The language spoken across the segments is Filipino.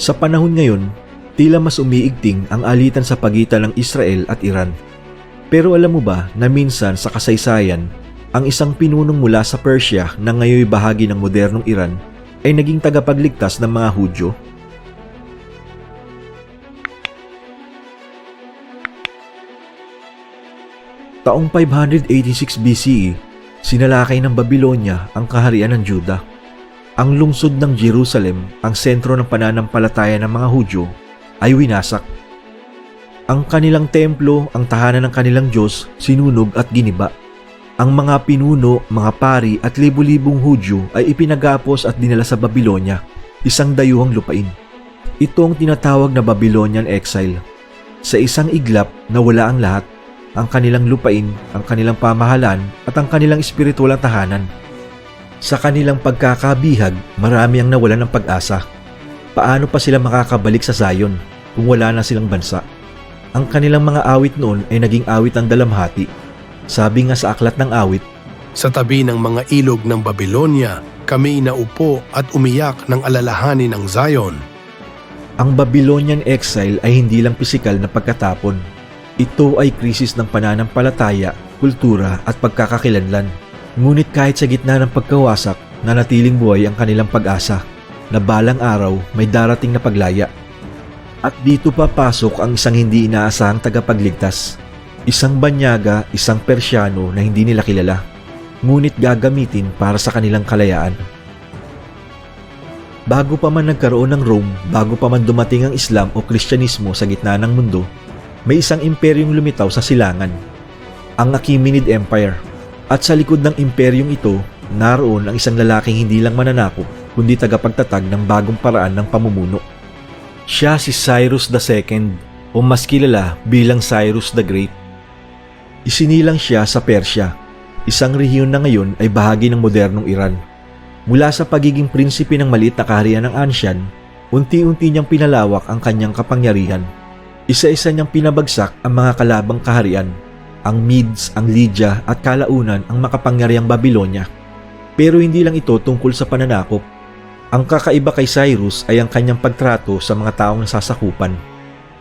Sa panahon ngayon, tila mas umiigting ang alitan sa pagitan ng Israel at Iran. Pero alam mo ba na minsan sa kasaysayan, ang isang pinunong mula sa Persia na ngayoy bahagi ng modernong Iran ay naging tagapagligtas ng mga Hudyo? Taong 586 BCE, sinalakay ng Babylonia ang kaharian ng Juda. Ang lungsod ng Jerusalem, ang sentro ng pananampalataya ng mga Hudyo, ay winasak. Ang kanilang templo, ang tahanan ng kanilang Diyos, sinunog at giniba. Ang mga pinuno, mga pari at libu-libong Hudyo ay ipinagapos at dinala sa Babylonia, isang dayuhang lupain. Ito ang tinatawag na Babylonian exile. Sa isang iglap na wala ang lahat, ang kanilang lupain, ang kanilang pamahalaan at ang kanilang espiritual na tahanan. Sa kanilang pagkakabihag, marami ang nawalan ng pag-asa. Paano pa sila makakabalik sa Zion kung wala na silang bansa? Ang kanilang mga awit noon ay naging awit ng dalamhati. Sabi nga sa aklat ng awit, Sa tabi ng mga ilog ng Babylonia, kami inaupo at umiyak ng alalahanin ng Zion. ang Babylonian exile ay hindi lang pisikal na pagkatapon. Ito ay krisis ng pananampalataya, kultura at pagkakakilanlan. Ngunit kahit sa gitna ng pagkawasak, nanatiling buhay ang kanilang pag-asa na balang araw may darating na paglaya. At dito papasok ang isang hindi inaasahang tagapagligtas. Isang banyaga, isang persyano na hindi nila kilala. Ngunit gagamitin para sa kanilang kalayaan. Bago pa man nagkaroon ng Rome, bago pa man dumating ang Islam o Kristyanismo sa gitna ng mundo, may isang imperyong lumitaw sa silangan, ang Achaemenid Empire. At sa likod ng imperyong ito, naroon ang isang lalaking hindi lang mananakop, kundi tagapagtatag ng bagong paraan ng pamumuno. Siya si Cyrus II o mas kilala bilang Cyrus the Great. Isinilang siya sa Persya, isang rehiyon na ngayon ay bahagi ng modernong Iran. Mula sa pagiging prinsipe ng maliit na kaharian ng Anshan, unti-unti niyang pinalawak ang kanyang kapangyarihan. Isa-isa niyang pinabagsak ang mga kalabang kaharian, ang Medes, ang Lydia at kalaunan ang makapangyarihang Babylonia. Pero hindi lang ito tungkol sa pananakop. Ang kakaiba kay Cyrus ay ang kanyang pagtrato sa mga taong nasasakupan.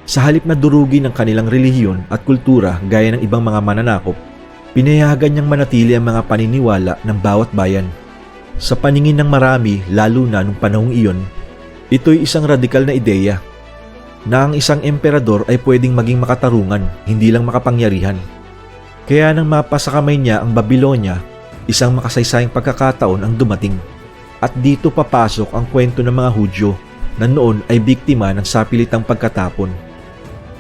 Sa halip na durugin ang kanilang relihiyon at kultura gaya ng ibang mga mananakop, pinayagan niyang manatili ang mga paniniwala ng bawat bayan. Sa paningin ng marami, lalo na nung panahong iyon, ito'y isang radikal na ideya na ang isang emperador ay pwedeng maging makatarungan, hindi lang makapangyarihan. Kaya nang mapa sa kamay niya ang Babylonia, isang makasaysayang pagkakataon ang dumating. At dito papasok ang kwento ng mga Hudyo na noon ay biktima ng sapilitang pagkatapon.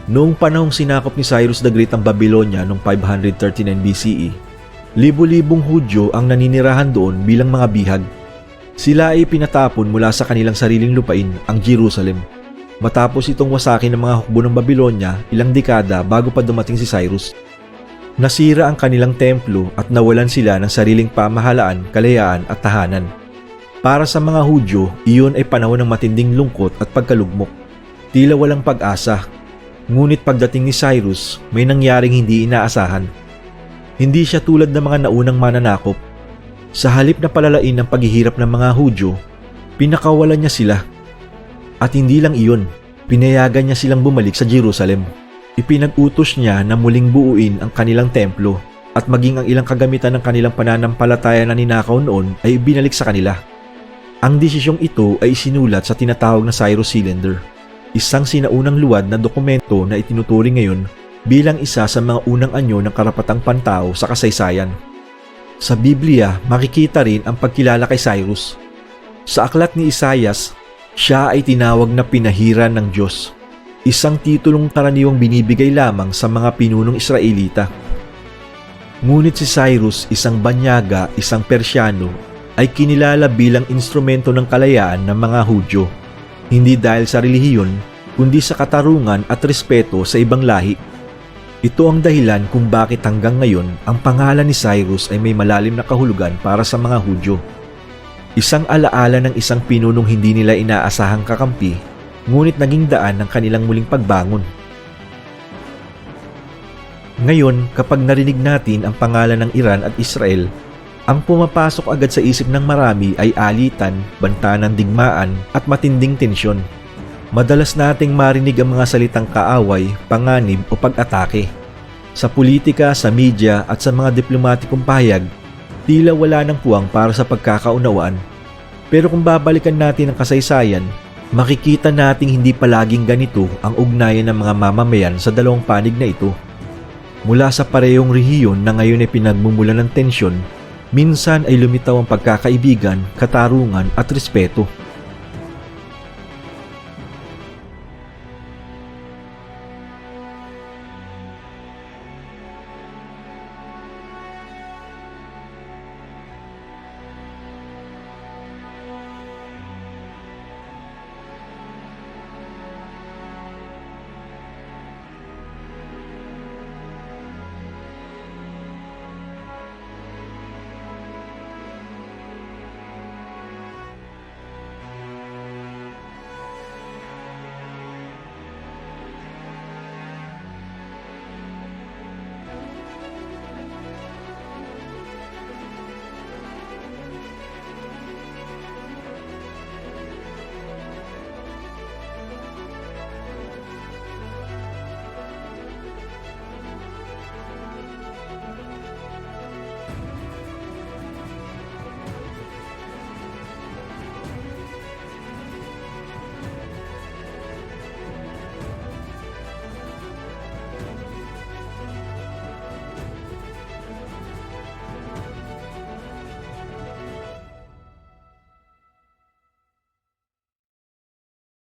Noong panahong sinakop ni Cyrus the Great ang Babylonia noong 539 BCE, libu-libong Hudyo ang naninirahan doon bilang mga bihag. Sila ay pinatapon mula sa kanilang sariling lupain, ang Jerusalem. Matapos itong wasakin ng mga hukbo ng Babylonia ilang dekada bago pa dumating si Cyrus. Nasira ang kanilang templo at nawalan sila ng sariling pamahalaan, kalayaan at tahanan. Para sa mga Hudyo, iyon ay panahon ng matinding lungkot at pagkalugmok. Tila walang pag-asa. Ngunit pagdating ni Cyrus, may nangyaring hindi inaasahan. Hindi siya tulad ng mga naunang mananakop. Sa halip na palalain ng paghihirap ng mga Hudyo, pinakawalan niya sila. At hindi lang iyon, pinayagan niya silang bumalik sa Jerusalem. Ipinag-utos niya na muling buuin ang kanilang templo at maging ang ilang kagamitan ng kanilang pananampalataya na ninakaw noon ay binalik sa kanila. Ang desisyong ito ay isinulat sa tinatawag na Cyrus Cylinder, isang sinaunang luwad na dokumento na itinuturing ngayon bilang isa sa mga unang anyo ng karapatang pantao sa kasaysayan. Sa Biblia, makikita rin ang pagkilala kay Cyrus. Sa aklat ni Isayas, siya ay tinawag na pinahiran ng Diyos, isang titulong karaniwang binibigay lamang sa mga pinunong Israelita. Ngunit si Cyrus, isang banyaga, isang Persyano, ay kinilala bilang instrumento ng kalayaan ng mga Hudyo, hindi dahil sa relihiyon, kundi sa katarungan at respeto sa ibang lahi. Ito ang dahilan kung bakit hanggang ngayon ang pangalan ni Cyrus ay may malalim na kahulugan para sa mga Hudyo. Isang alaala ng isang pinunong hindi nila inaasahang kakampi, ngunit naging daan ng kanilang muling pagbangon. Ngayon, kapag narinig natin ang pangalan ng Iran at Israel, ang pumapasok agad sa isip ng marami ay alitan, banta ng digmaan at matinding tensyon. Madalas nating marinig ang mga salitang kaaway, panganib o pag-atake. Sa politika, sa media at sa mga diplomatikong pahayag, tila wala ng puwang para sa pagkakaunawaan. Pero kung babalikan natin ang kasaysayan, makikita nating hindi palaging ganito ang ugnayan ng mga mamamayan sa dalawang panig na ito. Mula sa parehong rehiyon na ngayon ay pinagmumulan ng tensyon, minsan ay lumitaw ang pagkakaibigan, katarungan at respeto.